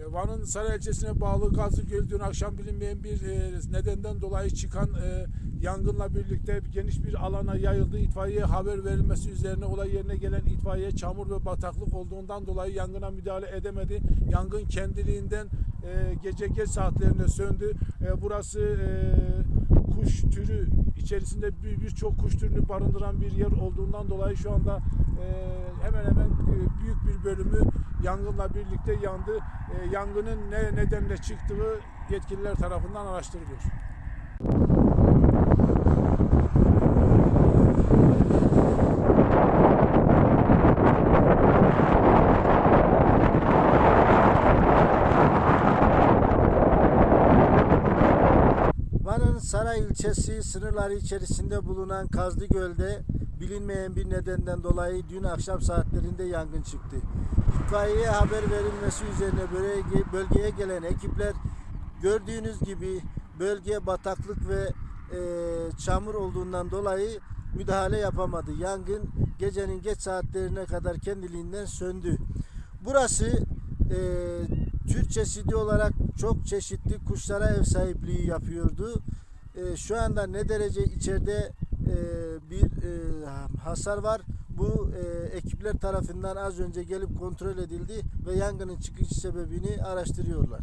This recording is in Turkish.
Van'ın Saray ilçesine bağlı Gazlıgöl dün akşam bilinmeyen bir e, nedenden dolayı çıkan e, yangınla birlikte geniş bir alana yayıldı. İtfaiye haber verilmesi üzerine olay yerine gelen itfaiye çamur ve bataklık olduğundan dolayı yangına müdahale edemedi. Yangın kendiliğinden e, gece geç saatlerinde söndü. Burası kuş türü içerisinde bir- birçok kuş türünü barındıran bir yer olduğundan dolayı şu anda e, hemen hemen e, büyük bir bölümü yangınla birlikte yandı. E, yangının ne nedenle çıktığı yetkililer tarafından araştırılıyor. Van'ın Saray ilçesi sınırları içerisinde bulunan Kazlıgöl'de bilinmeyen bir nedenden dolayı dün akşam saatlerinde yangın çıktı. İtfaiyeye haber verilmesi üzerine bölge- bölgeye gelen ekipler gördüğünüz gibi bölgeye bataklık ve e, çamur olduğundan dolayı müdahale yapamadı. Yangın gecenin geç saatlerine kadar kendiliğinden söndü. Burası e, Türkçesi olarak çok çeşitli kuşlara ev sahipliği yapıyordu. E, şu anda ne derece içeride e, bir e, hasar var. Bu e, ekipler tarafından az önce gelip kontrol edildi ve yangının çıkış sebebini araştırıyorlar.